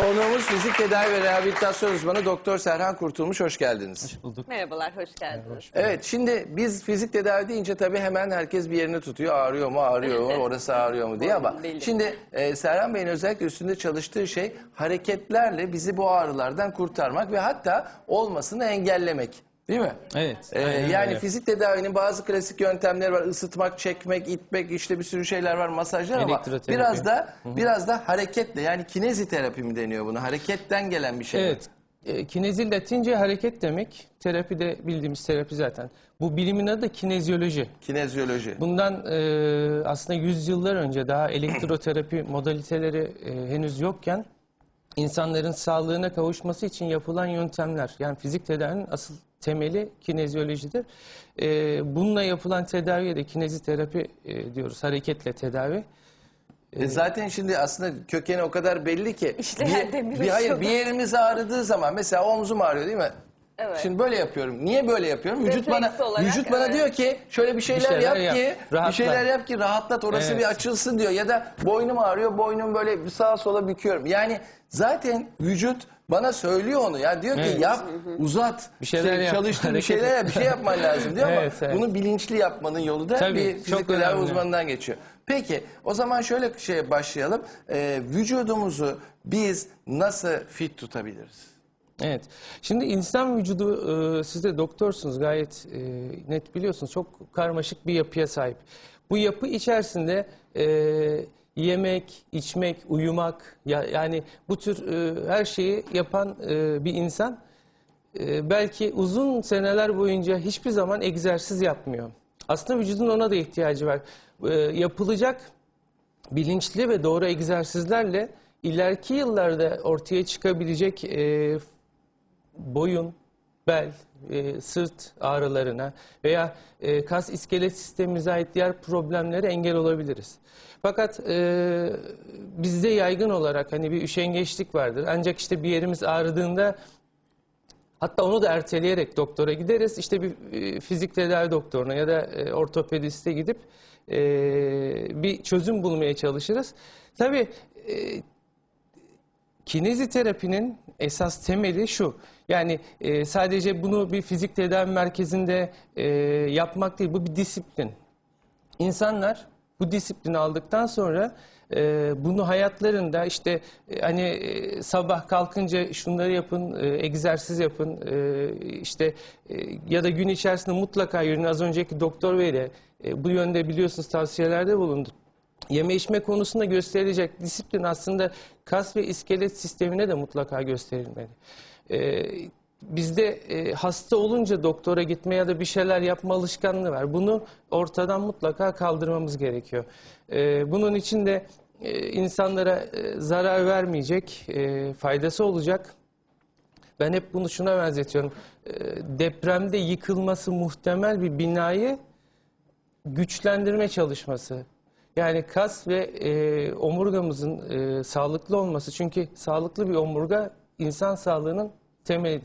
Konuğumuz fizik tedavi ve rehabilitasyon uzmanı Doktor Serhan Kurtulmuş. Hoş geldiniz. Hoş bulduk. Merhabalar, hoş geldiniz. Evet şimdi biz fizik tedavi deyince tabii hemen herkes bir yerini tutuyor. Ağrıyor mu ağrıyor mu orası ağrıyor mu diye ama Belli. şimdi e, Serhan Bey'in özellikle üstünde çalıştığı şey hareketlerle bizi bu ağrılardan kurtarmak ve hatta olmasını engellemek. Değil mi? Evet. Ee, aynen yani öyle. fizik tedavinin bazı klasik yöntemleri var. Isıtmak, çekmek, itmek işte bir sürü şeyler var, masajlar ama biraz da biraz da hareketle yani kinezi terapi mi deniyor bunu? Hareketten gelen bir şey. Evet. E, kinezi latince hareket demek. Terapi de bildiğimiz terapi zaten. Bu bilimin adı da kinezyoloji. Kinezyoloji. Bundan e, aslında yüzyıllar önce daha elektroterapi modaliteleri e, henüz yokken insanların sağlığına kavuşması için yapılan yöntemler. Yani fizik tedavinin asıl temeli kinezyolojidir. E, bununla yapılan tedaviye de kineziterapi e, diyoruz. Hareketle tedavi. E zaten şimdi aslında kökeni o kadar belli ki. İşleyen bir, demir bir, hayır bir yerimiz ağrıdığı zaman mesela omzum ağrıyor değil mi? Evet. Şimdi böyle yapıyorum. Niye böyle yapıyorum? Vücut bana Refleks olarak, vücut bana evet. diyor ki şöyle bir şeyler, şeyler yap, yap, ki bir rahatla. şeyler yap ki rahatlat orası Evet. bir açılsın diyor ya da boynum ağrıyor boynum böyle bir sağa sola büküyorum. Yani zaten vücut bana söylüyor onu ya diyor ki Evet. yap uzat Bir şeyler işte yap, çalıştır bir hareket şeyler yap bir şey yapman lazım diyor Evet, ama evet. bunu bilinçli yapmanın yolu da Tabii, bir çok fizik tedavi önemli. uzmanından geçiyor. Peki o zaman şöyle şeye başlayalım. Ee, vücudumuzu biz nasıl fit tutabiliriz? Evet. Şimdi insan vücudu e, siz de doktorsunuz gayet e, net biliyorsunuz çok karmaşık bir yapıya sahip. Bu yapı içerisinde e, yemek, içmek, uyumak ya, yani bu tür e, her şeyi yapan e, bir insan e, belki uzun seneler boyunca hiçbir zaman egzersiz yapmıyor. Aslında vücudun ona da ihtiyacı var. E, yapılacak bilinçli ve doğru egzersizlerle ileriki yıllarda ortaya çıkabilecek e, boyun, bel, e, sırt ağrılarına veya e, kas iskelet sistemimize ait diğer problemlere engel olabiliriz. Fakat e, bizde yaygın olarak hani bir üşengeçlik vardır. Ancak işte bir yerimiz ağrıdığında Hatta onu da erteleyerek doktora gideriz. İşte bir e, fizik tedavi doktoruna ya da e, ortopediste gidip e, bir çözüm bulmaya çalışırız. Tabii e, kineziterapinin esas temeli şu. Yani e, sadece bunu bir fizik tedavi merkezinde e, yapmak değil. Bu bir disiplin. İnsanlar bu disiplini aldıktan sonra e, bunu hayatlarında işte e, hani e, sabah kalkınca şunları yapın, e, egzersiz yapın, e, işte e, ya da gün içerisinde mutlaka yürüyün. Az önceki doktor bey de e, bu yönde biliyorsunuz tavsiyelerde bulundu. Yeme içme konusunda gösterilecek disiplin aslında kas ve iskelet sistemine de mutlaka gösterilmeli. Ee, bizde e, hasta olunca doktora gitme ya da bir şeyler yapma alışkanlığı var. Bunu ortadan mutlaka kaldırmamız gerekiyor. Ee, bunun için de e, insanlara e, zarar vermeyecek, e, faydası olacak. Ben hep bunu şuna benzetiyorum. Ee, depremde yıkılması muhtemel bir binayı güçlendirme çalışması. Yani kas ve e, omurgamızın e, sağlıklı olması. Çünkü sağlıklı bir omurga insan sağlığının temelidir.